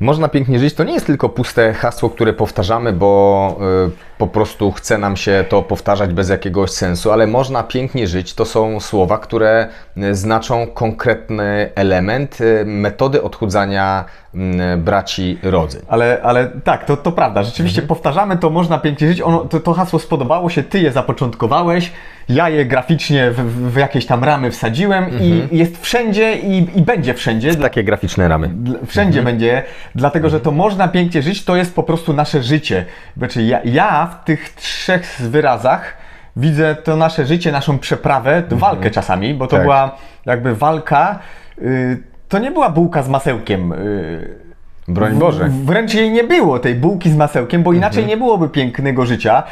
Można pięknie żyć. To nie jest tylko puste hasło, które powtarzamy, bo y, po prostu chce nam się to powtarzać bez jakiegoś sensu, ale można pięknie żyć to są słowa, które y, znaczą konkretny element y, metody odchudzania braci rodzy. Ale, ale tak, to, to prawda. Rzeczywiście Mhm. powtarzamy to, można pięknie żyć. Ono, to, to hasło spodobało się, ty je zapoczątkowałeś, ja je graficznie w, w, jakieś tam ramy wsadziłem Mhm. i jest wszędzie i, i będzie wszędzie. Takie graficzne ramy. Wszędzie Mhm. będzie, dlatego że to można pięknie żyć, to jest po prostu nasze życie. Znaczy, ja, ja w tych trzech wyrazach widzę to nasze życie, naszą przeprawę, to walkę czasami, bo to Mhm. Tak. była jakby walka. Y, to nie była bułka z masełkiem. Y, Broń Boże. w- Wręcz jej nie było, tej bułki z masełkiem, bo inaczej Mhm. nie byłoby pięknego życia.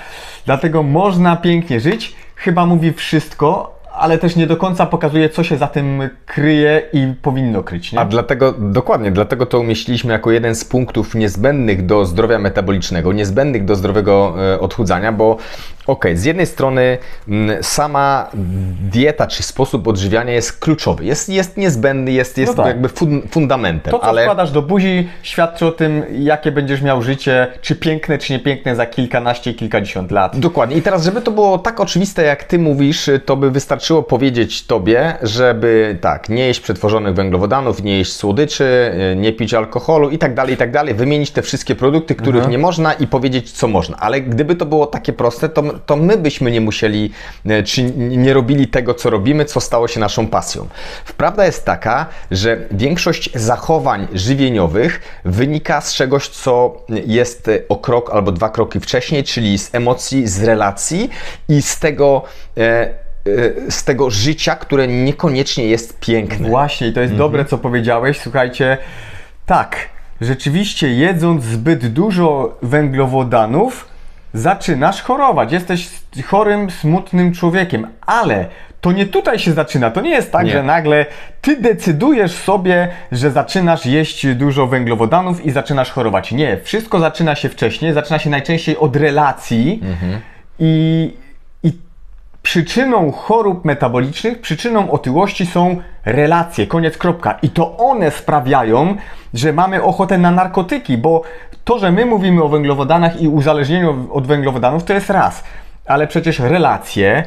Dlatego można pięknie żyć. Chyba mówi wszystko, ale też nie do końca pokazuje, co się za tym kryje i powinno kryć. Nie? A dlatego, dokładnie, dlatego to umieściliśmy jako jeden z punktów niezbędnych do zdrowia metabolicznego, niezbędnych do zdrowego e, odchudzania, bo okej, z jednej strony m, sama dieta czy sposób odżywiania jest kluczowy, jest, jest niezbędny, jest, jest No tak. jakby fun, fundamentem, To, co ale wkładasz do buzi, świadczy o tym, jakie będziesz miał życie, czy piękne, czy niepiękne za kilkanaście, kilkadziesiąt lat. Dokładnie. I teraz, żeby to było tak oczywiste, jak ty mówisz, to by wystarczyło powiedzieć tobie, żeby tak, nie jeść przetworzonych węglowodanów, nie jeść słodyczy, y, nie pić alkoholu i tak dalej, i tak dalej. Wymienić te wszystkie produkty, których nie można i powiedzieć, co można. Ale gdyby to było takie proste, to, to my byśmy nie musieli, y, czy nie robili tego, co robimy, co stało się naszą pasją. Prawda jest taka, że większość zachowań żywieniowych wynika z czegoś, co jest y, o krok albo dwa kroki wcześniej, czyli z emocji, z relacji i z tego, e, e, z tego życia, które niekoniecznie jest piękne. Właśnie, to jest dobre, co powiedziałeś. Słuchajcie, tak, rzeczywiście jedząc zbyt dużo węglowodanów, zaczynasz chorować. Jesteś chorym, smutnym człowiekiem, ale to nie tutaj się zaczyna. To nie jest tak, Nie. że nagle ty decydujesz sobie, że zaczynasz jeść dużo węglowodanów i zaczynasz chorować. Nie, wszystko zaczyna się wcześniej, zaczyna się najczęściej od relacji i, i przyczyną chorób metabolicznych, przyczyną otyłości są relacje, koniec kropka. I to one sprawiają, że mamy ochotę na narkotyki, bo to, że my mówimy o węglowodanach i uzależnieniu od węglowodanów, to jest raz. Ale przecież relacje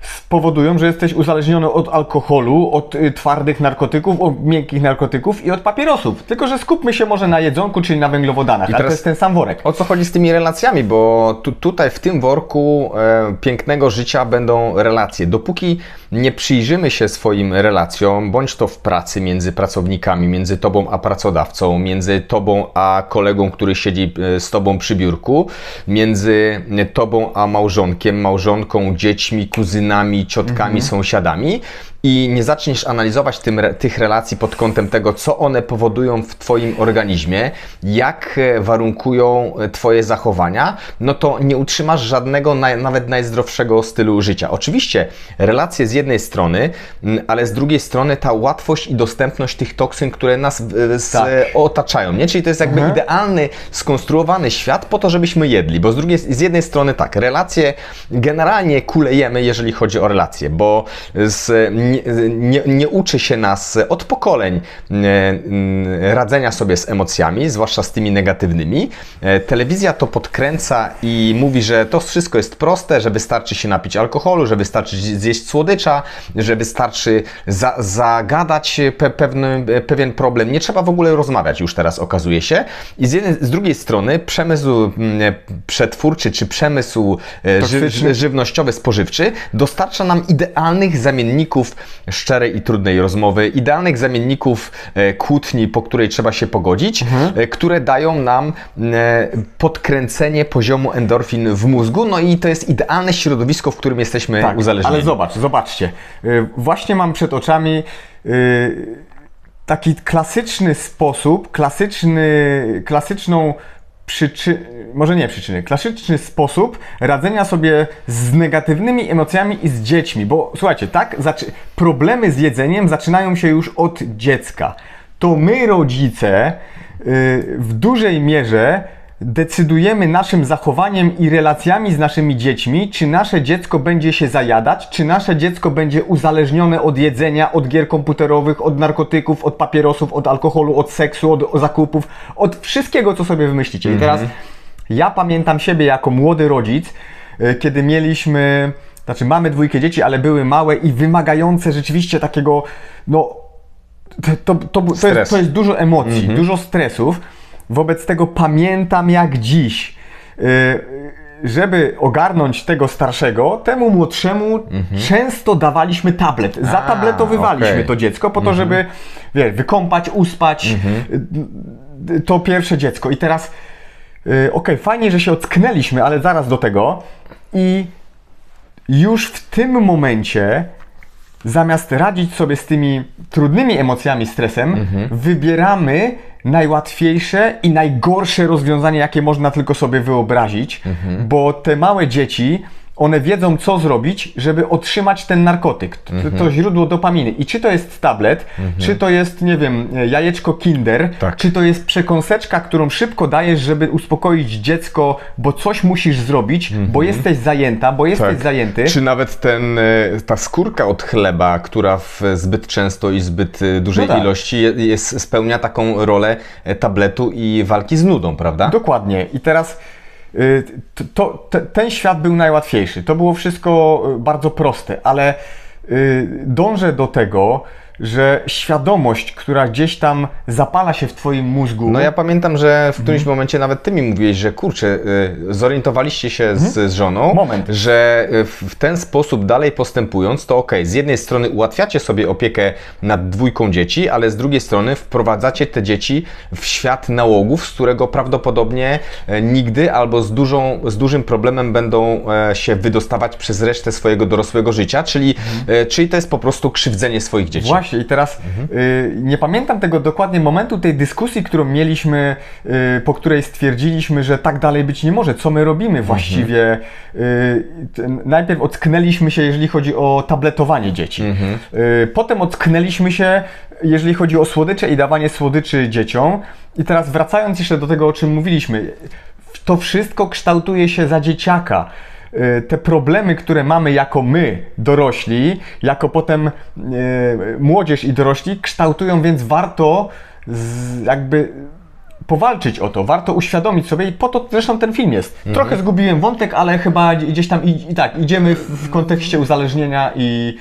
spowodują, że jesteś uzależniony od alkoholu, od y, twardych narkotyków, od miękkich narkotyków i od papierosów. Tylko, że skupmy się może na jedzonku, czyli na węglowodanach. A teraz- to jest ten sam worek. O co chodzi z tymi relacjami? Bo tu, tutaj w tym worku e, pięknego życia będą relacje. Dopóki nie przyjrzymy się swoim relacjom, bądź to w pracy między pracownikami, między tobą a pracodawcą, między tobą a kolegą, który siedzi e, z tobą przy biurku, między tobą a małżonkiem, małżonką, dziećmi, kuzynami, ciotkami, sąsiadami i nie zaczniesz analizować tym, tych relacji pod kątem tego, co one powodują w Twoim organizmie, jak e, warunkują e, Twoje zachowania, no to nie utrzymasz żadnego, nawet najzdrowszego stylu życia. Oczywiście relacje z jednej strony, ale z drugiej strony ta łatwość i dostępność tych toksyn, które nas e, z, Tak. otaczają, nie? Czyli to jest jakby idealny, skonstruowany świat po to, żebyśmy jedli, bo z drugiej, z jednej strony tak, relacje generalnie kulejemy, jeżeli chodzi o relacje, bo z, nie, nie, nie uczy się nas od pokoleń e, radzenia sobie z emocjami, zwłaszcza z tymi negatywnymi. E, Telewizja to podkręca i mówi, że to wszystko jest proste, że wystarczy się napić alkoholu, że wystarczy zjeść słodycza, że wystarczy za, zagadać pe, pewny, pewien problem. Nie trzeba w ogóle rozmawiać już teraz, okazuje się. I z, jednej, z drugiej strony przemysł mm, przetwórczy czy przemysł e, ży, żywnościowy, spożywczy dostarcza nam idealnych zamienników szczerej i trudnej rozmowy, idealnych zamienników e, kłótni, po której trzeba się pogodzić, e, które dają nam e, podkręcenie poziomu endorfin w mózgu, no i to jest idealne środowisko, w którym jesteśmy Tak, uzależnieni. ale zobacz, zobaczcie. Właśnie mam przed oczami taki klasyczny sposób, klasyczny, klasyczną przyczy... może nie przyczyny, klasyczny sposób radzenia sobie z negatywnymi emocjami i z dziećmi, bo słuchajcie, tak, zaczy... problemy z jedzeniem zaczynają się już od dziecka. To my, rodzice, y, w dużej mierze decydujemy naszym zachowaniem i relacjami z naszymi dziećmi, czy nasze dziecko będzie się zajadać, czy nasze dziecko będzie uzależnione od jedzenia, od gier komputerowych, od narkotyków, od papierosów, od alkoholu, od seksu, od zakupów, od wszystkiego, co sobie wymyślicie. I teraz ja pamiętam siebie jako młody rodzic, y, kiedy mieliśmy, znaczy mamy dwójkę dzieci, ale były małe i wymagające rzeczywiście takiego, no to, to, to, to, jest, to jest dużo emocji, dużo stresów. Wobec tego pamiętam jak dziś, yy, żeby ogarnąć tego starszego, temu młodszemu często dawaliśmy tablet. A, Zatabletowywaliśmy okej. to dziecko po to, żeby wie, wykąpać, uspać y, to pierwsze dziecko. I teraz, yy, okej, fajnie, że się ocknęliśmy, ale zaraz do tego. I już w tym momencie, zamiast radzić sobie z tymi trudnymi emocjami, stresem, wybieramy najłatwiejsze i najgorsze rozwiązanie, jakie można tylko sobie wyobrazić, bo te małe dzieci. One wiedzą, co zrobić, żeby otrzymać ten narkotyk, to, to źródło dopaminy. I czy to jest tablet, czy to jest, nie wiem, jajeczko Kinder, Tak. czy to jest przekąseczka, którą szybko dajesz, żeby uspokoić dziecko, bo coś musisz zrobić, bo jesteś zajęta, bo jesteś Tak. zajęty. Czy nawet ten, e, ta skórka od chleba, która w zbyt często i zbyt e, dużej No tak. ilości je- jest, spełnia taką rolę e, tabletu i walki z nudą, prawda? Dokładnie. I teraz to, to, te, ten świat był najłatwiejszy. To było wszystko y, bardzo proste, ale y, dążę do tego, że świadomość, która gdzieś tam zapala się w Twoim mózgu. No ja pamiętam, że w którymś Mhm. momencie nawet ty mi mówiłeś, że kurczę, y, zorientowaliście się z, z żoną, Mhm. Moment. że y, w ten sposób dalej postępując, to okej, z jednej strony ułatwiacie sobie opiekę nad dwójką dzieci, ale z drugiej strony wprowadzacie te dzieci w świat nałogów, z którego prawdopodobnie e, nigdy albo z, dużą, z dużym problemem będą e, się wydostawać przez resztę swojego dorosłego życia, czyli, e, czyli to jest po prostu krzywdzenie swoich dzieci. Właśnie, i teraz y, nie pamiętam tego dokładnie momentu tej dyskusji, którą mieliśmy, y, po której stwierdziliśmy, że tak dalej być nie może. Co my robimy właściwie? Y, t- najpierw ocknęliśmy się, jeżeli chodzi o tabletowanie dzieci. Y, potem ocknęliśmy się, jeżeli chodzi o słodycze i dawanie słodyczy dzieciom. I teraz wracając jeszcze do tego, o czym mówiliśmy, to wszystko kształtuje się za dzieciaka. Y, Te problemy, które mamy jako my, dorośli, jako potem y, młodzież i dorośli, kształtują, więc warto jakby powalczyć o to, warto uświadomić sobie i po to zresztą ten film jest. Trochę zgubiłem wątek, ale chyba gdzieś tam i, i tak, idziemy w, w kontekście uzależnienia i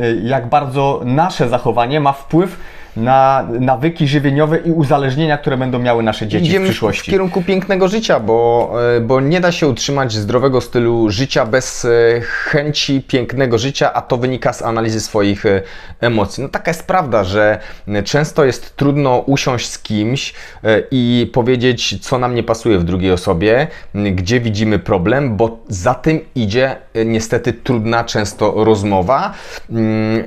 y, jak bardzo nasze zachowanie ma wpływ na nawyki żywieniowe i uzależnienia, które będą miały nasze dzieci Idziemy w przyszłości. w kierunku pięknego życia, bo, e, bo nie da się utrzymać zdrowego stylu życia bez e, chęci pięknego życia, a to wynika z analizy swoich e, emocji. No taka jest prawda, że często jest trudno usiąść z kimś i powiedzieć, co nam nie pasuje w drugiej osobie, gdzie widzimy problem, bo za tym idzie niestety trudna często rozmowa, mm,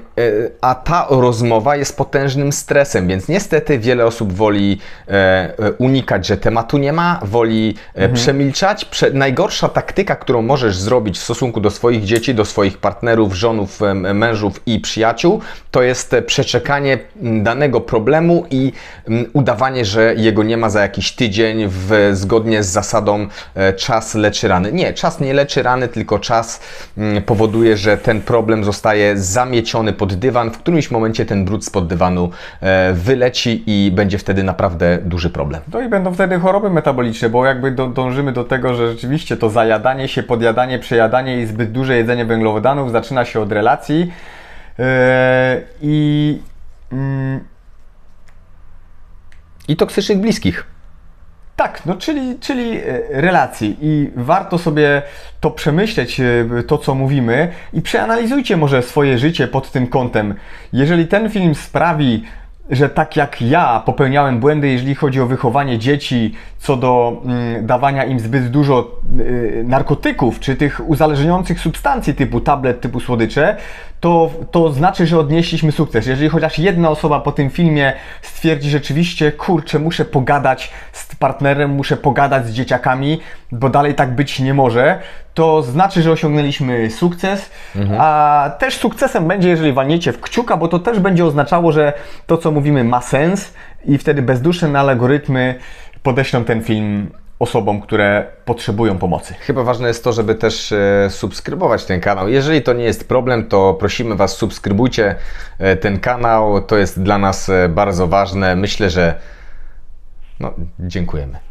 a ta rozmowa jest potężnym stresem, więc niestety wiele osób woli e, e, unikać, że tematu nie ma, woli e, przemilczać. Prze najgorsza taktyka, którą możesz zrobić w stosunku do swoich dzieci, do swoich partnerów, żonów, mężów i przyjaciół, to jest e, przeczekanie danego problemu i m, udawanie, że jego nie ma za jakiś tydzień w, zgodnie z zasadą e, czas leczy rany. Nie, czas nie leczy rany, tylko czas powoduje, że ten problem zostaje zamieciony pod dywan. W którymś momencie ten brud spod dywanu e, wyleci i będzie wtedy naprawdę duży problem. No i będą wtedy choroby metaboliczne, bo jakby do, dążymy do tego, że rzeczywiście to zajadanie się, podjadanie, przejadanie i zbyt duże jedzenie węglowodanów zaczyna się od relacji. Yy, I mm, I toksycznych bliskich. Tak, no czyli, czyli e, relacji i warto sobie to przemyśleć, e, to co mówimy i przeanalizujcie może swoje życie pod tym kątem. Jeżeli ten film sprawi, że tak jak ja popełniałem błędy, jeżeli chodzi o wychowanie dzieci, co do mm, dawania im zbyt dużo y, narkotyków, czy tych uzależniających substancji typu tablet, typu słodycze, to, to znaczy, że odnieśliśmy sukces. Jeżeli chociaż jedna osoba po tym filmie stwierdzi rzeczywiście, kurczę, muszę pogadać z partnerem, muszę pogadać z dzieciakami, bo dalej tak być nie może, to znaczy, że osiągnęliśmy sukces, a też sukcesem będzie, jeżeli walniecie w kciuka, bo to też będzie oznaczało, że to, co mówimy, ma sens i wtedy bezduszne algorytmy podeślą ten film osobom, które potrzebują pomocy. Chyba ważne jest to, żeby też e, subskrybować ten kanał. Jeżeli to nie jest problem, to prosimy Was, subskrybujcie e, ten kanał. To jest dla nas e, bardzo ważne. Myślę, że no, dziękujemy.